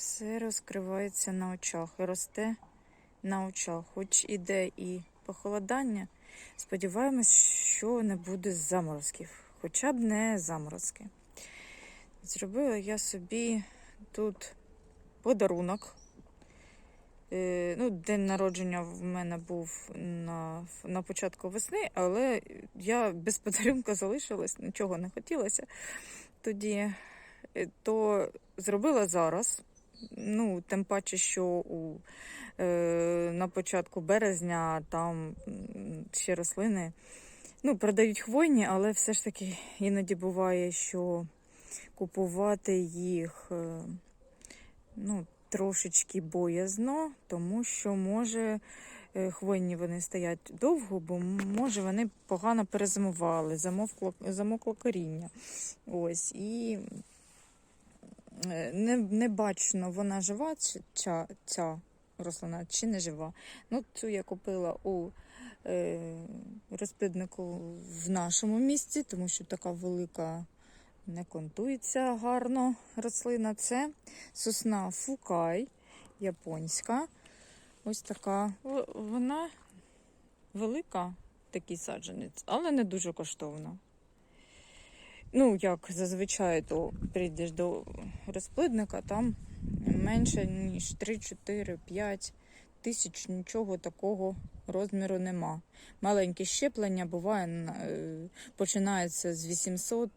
Все розкривається на очах і росте на очах. Хоч іде і похолодання, сподіваємось, що не буде заморозків. Хоча б не заморозки. Зробила я собі тут подарунок. Е, ну, день народження в мене був на, на початку весни, але я без подарунка залишилась, нічого не хотілося тоді. Е, То зробила зараз. Ну, тим паче, що у, е, на початку березня там ще рослини ну, продають хвойні, але все ж таки іноді буває, що купувати їх е, ну, трошечки боязно, тому що може е, хвойні вони стоять довго, бо може вони погано перезимували, замокло коріння. Ось, і не, не бачно, вона жива, ця, ця рослина, чи не жива. Ну, цю я купила у е, розпліднику в нашому місті, тому що така велика не контується гарно рослина. Це сосна фукай японська. Ось така. Вона велика, такий саджанець, але не дуже коштовна. Ну, як зазвичай, то прийдеш до розплідника, там менше, ніж 3, 4, 5 тисяч, нічого такого розміру нема. Маленькі щеплення буває, е, починається з 800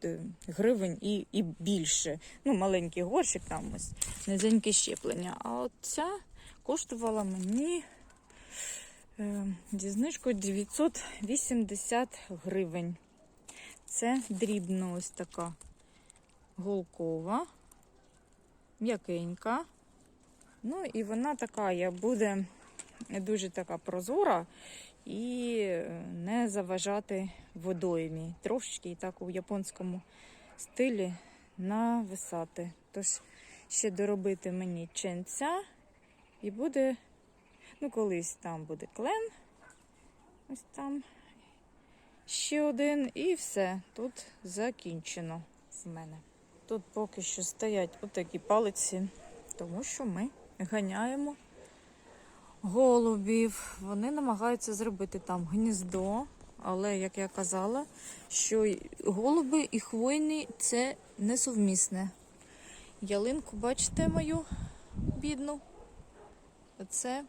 гривень і, і більше. Ну, маленький горщик там ось, низеньке щеплення. А от ця коштувала мені е, зі знижкою 980 гривень. Це дрібно ось така голкова, м'якенька. Ну і вона така, як буде дуже така прозора і е, не заважати водоймі. Трошечки і так у японському стилі нависати. Тож ще доробити мені ченця і буде, ну колись там буде клен. Ось там ще один, і все. Тут закінчено в мене. Тут поки що стоять отакі палиці, тому що ми ганяємо голубів. Вони намагаються зробити там гніздо, але, як я казала, що голуби і хвойні це несовмісне. Ялинку, бачите мою бідну? Оце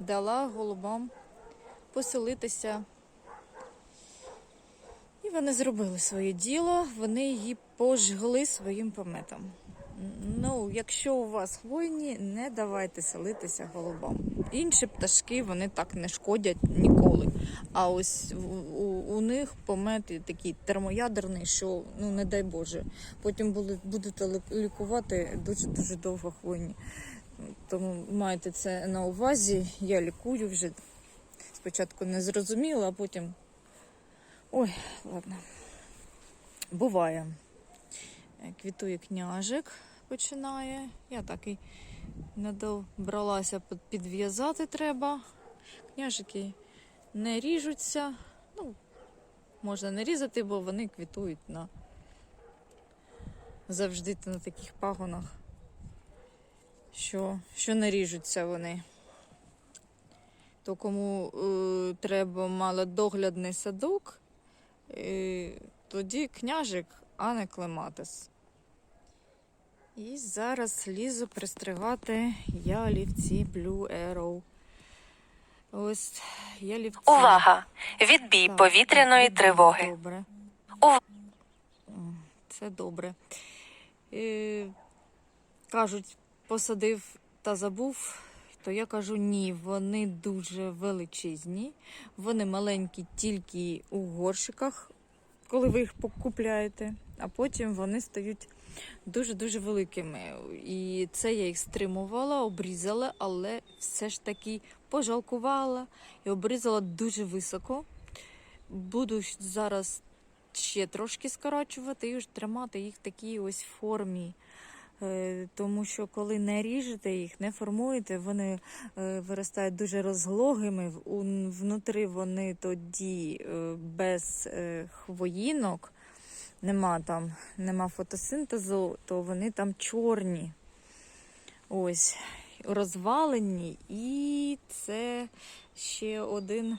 дала голубам поселитися. Вони зробили своє діло, вони її пожгли своїм пометом. Ну, якщо у вас хвойні, не давайте селитися голубам. Інші пташки вони так не шкодять ніколи. А ось у, у, них помет такий термоядерний, що ну не дай Боже. Потім будете лікувати дуже дуже довго хвойні. Тому майте це на увазі. Я лікую вже спочатку не зрозуміла, а потім. Ой, ладно. Буває. Е, Квітує княжик починає. Я так і не добралася підв'язати треба. Княжики не ріжуться. Ну, можна не різати, бо вони квітують на завжди на таких пагонах, що, що не ріжуться вони. То кому е, треба малодоглядний садок, тоді княжик, а не клематис. І зараз лізу пристригати ялівці Blue Arrow. Ось ялівці. Увага! Відбій Так, повітряної так, тривоги. Добре. Ув- Це добре. Е, кажуть, посадив та забув, то я кажу ні, вони дуже величезні. Вони маленькі тільки у горщиках, коли ви їх покупляєте, а потім вони стають дуже-дуже великими. І це я їх стримувала, обрізала, але все ж таки пожалкувала і обрізала дуже високо. Буду зараз ще трошки скорочувати і тримати їх в такій ось формі. Е, Тому що коли не ріжете їх, не формуєте, вони е, виростають дуже у- Внутри вони тоді е, без хвоїнок, нема там, нема фотосинтезу, то вони там чорні. Ось, розвалені, і це ще один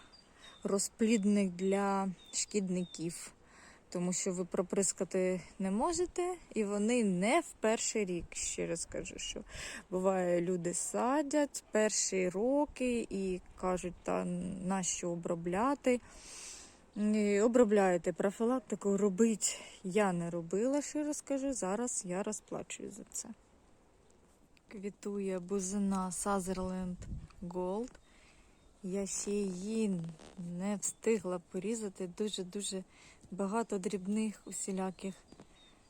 розплідник для шкідників. Тому що ви проприскати не можете, і вони не в перший рік. Ще раз кажу, що буває, люди садять перші роки і кажуть, та нащо обробляти. І обробляєте профілактику, робить. Я не робила, ще раз кажу, зараз я розплачую за це. Квітує бузина Sutherland Gold. Я ще її не встигла порізати. Дуже-дуже багато дрібних усіляких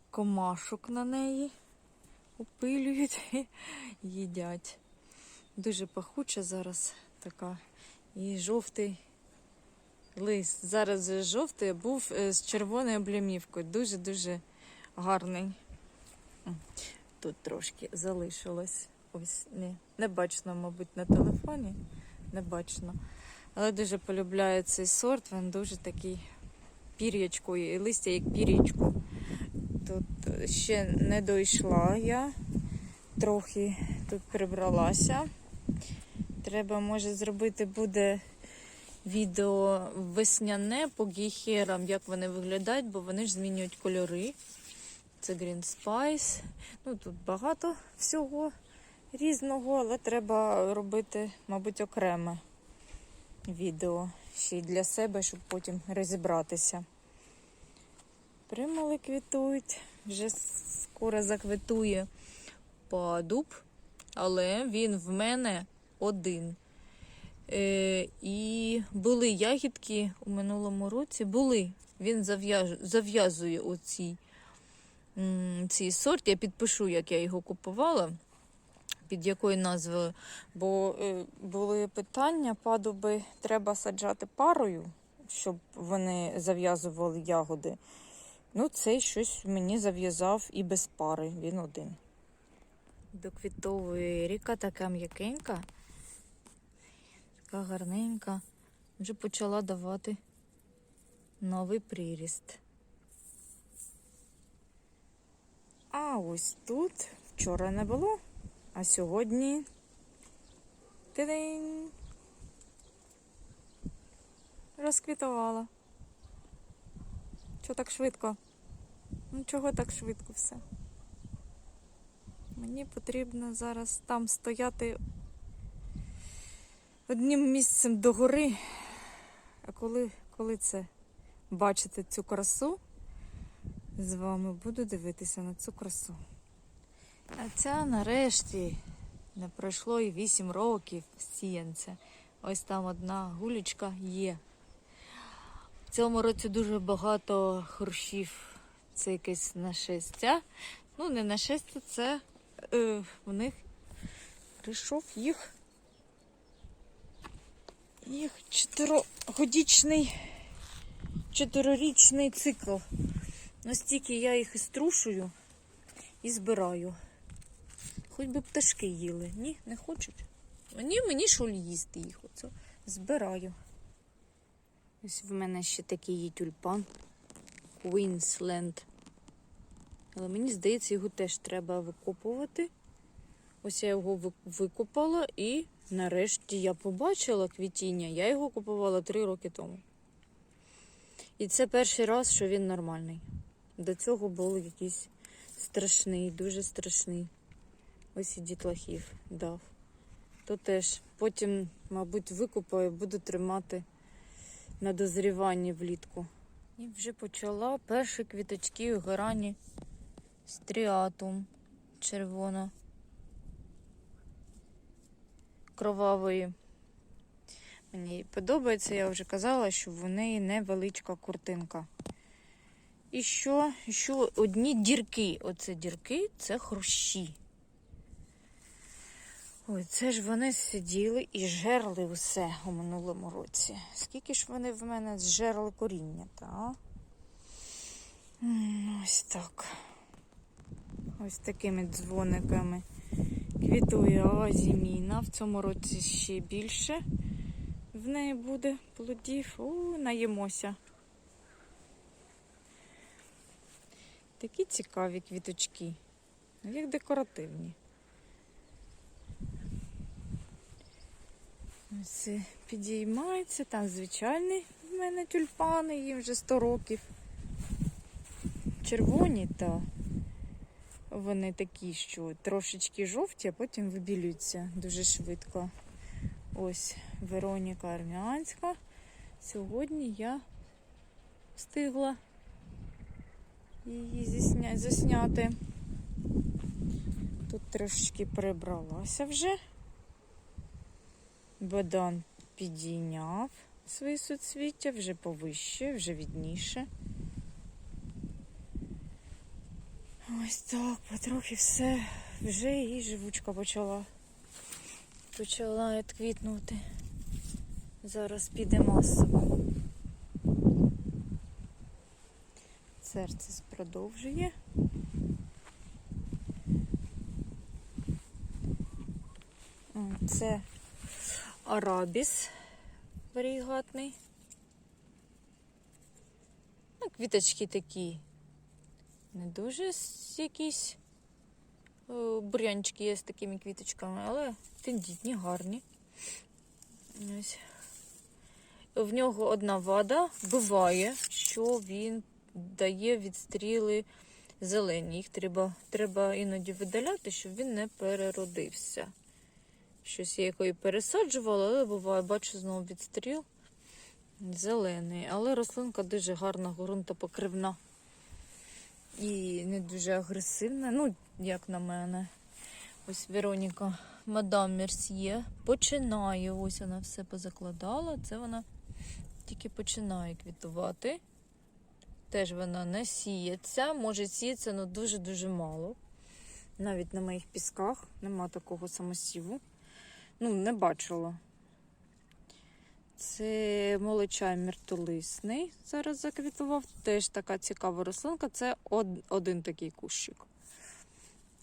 комашок на неї опилюють і їдять. Дуже пахуча зараз така. І жовтий лист. Зараз жовтий був е, з червоною облямівкою. Дуже-дуже гарний. Тут трошки залишилось. Ось не, не бачно, мабуть, на телефоні. Не бачно. Але дуже полюбляю цей сорт. Він дуже такий пір'ячко, і листя як пір'ячко. Тут ще не дійшла я. Трохи тут прибралася. Треба, може, зробити буде відео весняне по гейхерам, як вони виглядають, бо вони ж змінюють кольори. Це Green Spice. Ну, тут багато всього різного, але треба робити, мабуть, окреме відео ще й для себе, щоб потім розібратися. Примали квітують, вже скоро заквітує падуб, але він в мене один. Е, і були ягідки у минулому році. Були. Він зав'язує оцій цей сорт. Я підпишу, як я його купувала, під якою назвою. Бо е, були питання, падуби треба саджати парою, щоб вони зав'язували ягоди. Ну, цей щось мені зав'язав і без пари, він один. До квітової ріка така м'якенька, така гарненька. Вже почала давати новий приріст. А ось тут вчора не було, а сьогодні тидень розквітувала. Чого так швидко? Ну чого так швидко все? Мені потрібно зараз там стояти одним місцем догори. А коли, коли це бачити цю красу, з вами буду дивитися на цю красу. А ця нарешті не пройшло і 8 років сіянця. Ось там одна гулечка є. В цьому році дуже багато хрущів. Це якесь нашестя. Ну, не нашестя, це е, в них прийшов їх. Їх чотирогодічний, чотирирічний цикл. Настільки я їх і струшую і збираю. Хоч би пташки їли. Ні, не хочуть. Мені, мені що їсти їх. Оце збираю. Ось в мене ще такий є тюльпан. Queensland. Але мені здається, його теж треба викопувати. Ось я його викопала і нарешті я побачила квітіння. Я його купувала три роки тому. І це перший раз, що він нормальний. До цього був якийсь страшний, дуже страшний. Ось і дітлахів дав. То теж потім, мабуть, викопаю, буду тримати на дозріванні влітку. І вже почала перші квіточки у горані стріатум червона кровавої. Мені подобається, я вже казала, що в неї невеличка куртинка. І що? Що одні дірки. Оце дірки це хрущі. Ой, це ж вони сиділи і жерли усе у минулому році. Скільки ж вони в мене зжерли коріння, та? Ось так. Ось такими дзвониками квітує Азіміна. В цьому році ще більше в неї буде плодів. О, наїмося. Такі цікаві квіточки, ну, як декоративні. Ось підіймається, там звичайний в мене тюльпани, їм вже 100 років. Червоні, та вони такі, що трошечки жовті, а потім вибілюються дуже швидко. Ось Вероніка Армянська. Сьогодні я встигла її засняти. Тут трошечки прибралася вже. Богдан підійняв свої суцвіття, вже повище, вже відніше. Ось так, потрохи все. Вже і живучка почала. Почала квітнути. Зараз піде масово. Серце продовжує. Це арабіс варігатний. Ну, квіточки такі. Не дуже якісь е, бур'янчики є з такими квіточками, але тендітні, гарні. Ось. В нього одна вада. Буває, що він дає відстріли зелені. Їх треба, треба іноді видаляти, щоб він не переродився. Щось я якої пересаджувала, але буває, бачу знову відстріл зелений. Але рослинка дуже гарна, ґрунтопокривна. І не дуже агресивна. Ну, як на мене. Ось Вероніка, мадам Мерсьє, починає. Ось вона все позакладала. Це вона тільки починає квітувати. Теж вона не сіється. Може сіється, але дуже-дуже мало. Навіть на моїх пісках нема такого самосіву. Ну, не бачила. Це молочай міртолисний. Зараз заквітував. Теж така цікава рослинка. Це од- один такий кущик.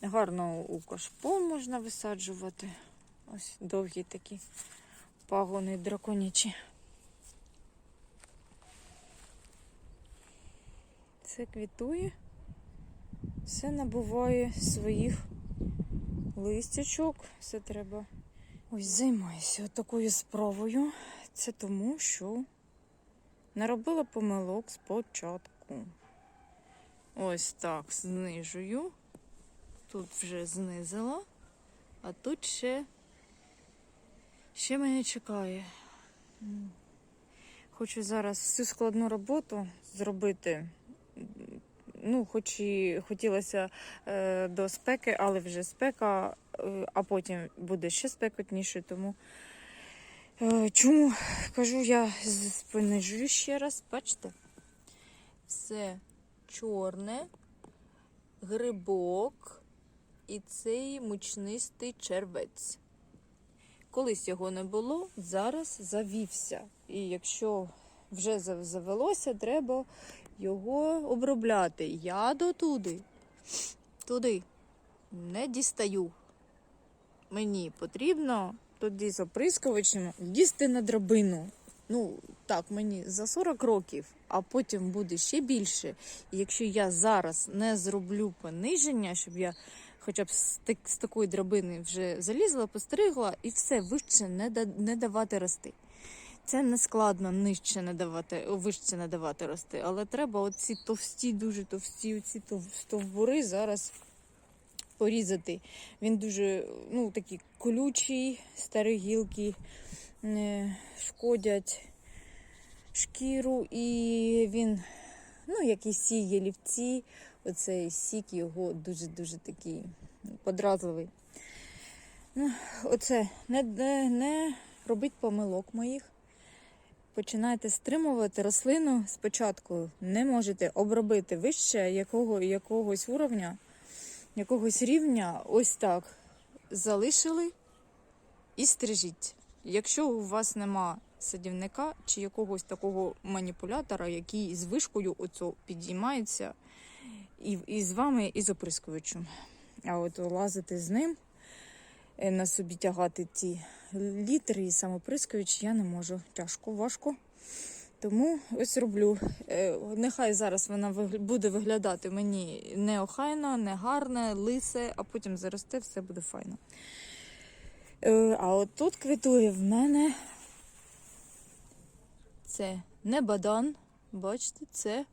Гарно у кашпо можна висаджувати. Ось довгі такі пагони драконячі. Це квітує. Все набуває своїх листячок. Все треба. Ось займаюся такою справою. Це тому, що наробила помилок спочатку. Ось так знижую. Тут вже знизила, а тут ще, ще мене чекає. Хочу зараз всю складну роботу зробити. Ну, хоч і хотілося е, до спеки, але вже спека, а потім буде ще спекотніше, тому е, чому кажу, я понижую ще раз, бачите? Все чорне, грибок і цей мучнистий червець. Колись його не було, зараз завівся. І якщо вже завелося, треба його обробляти. Я дотуди, туди не дістаю. Мені потрібно тоді з оприскувачем лізти на драбину. Ну, так, мені за 40 років, а потім буде ще більше. І якщо я зараз не зроблю пониження, щоб я хоча б з, так- з такої драбини вже залізла, постригла і все вище не, да, не давати рости. Це не складно нижче не давати, вище не давати рости, але треба оці товсті, дуже товсті, оці тов- стовбури зараз порізати. Він дуже ну, такий колючий, старі гілки не шкодять шкіру, і він, ну, як і всі ялівці, оцей сік його дуже-дуже такий подразливий. Ну, оце не, не, не робіть помилок моїх. Починаєте стримувати рослину спочатку, не можете обробити вище якого, якогось уровня, якогось рівня, ось так залишили і стрижіть. Якщо у вас нема садівника чи якогось такого маніпулятора, який з вишкою оцю підіймається і, і з вами, і з оприскувачем. А от лазити з ним, е, на собі тягати ті літри і самоприскувач я не можу. Тяжко, важко. Тому ось роблю. Е, Нехай зараз вона буде виглядати мені неохайно, негарне, лисе, а потім заросте, все буде файно. Е, А от тут квітує в мене це не бадан, бачите, це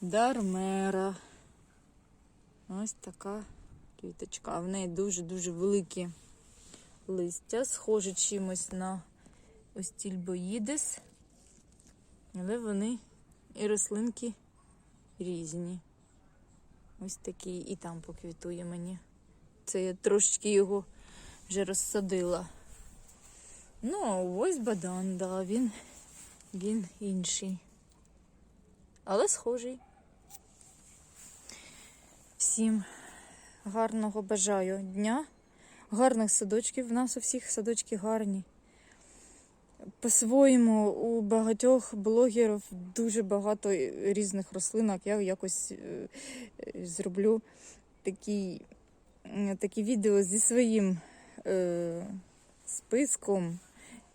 дармера. Ось така квіточка. В неї дуже-дуже великі листя, схоже чимось на ось тільбоїдес. Але вони і рослинки різні. Ось такі і там поквітує мені. Це я трошечки його вже розсадила. Ну, а ось бадан, да, він, він інший. Але схожий. Всім гарного бажаю дня, гарних садочків. В нас у всіх садочки гарні. По-своєму, у багатьох блогерів дуже багато різних рослинок. Я якось е, зроблю такі, такі відео зі своїм е, списком,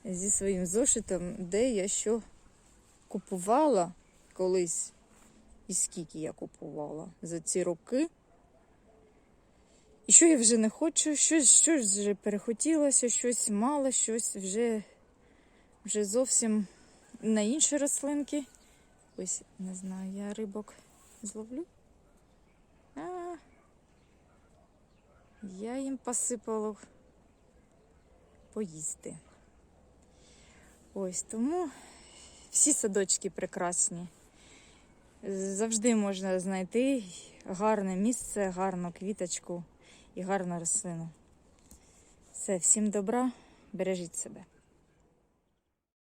зі своїм зошитом, де я що купувала колись, і скільки я купувала за ці роки. І що я вже не хочу, щось, щось вже перехотілося, щось мало, щось вже, вже зовсім на інші рослинки. Ось, не знаю, я рибок зловлю. А, я їм посипала поїсти. Ось тому всі садочки прекрасні. Завжди можна знайти гарне місце, гарну квіточку і гарну рослину. Все, всім добра, бережіть себе.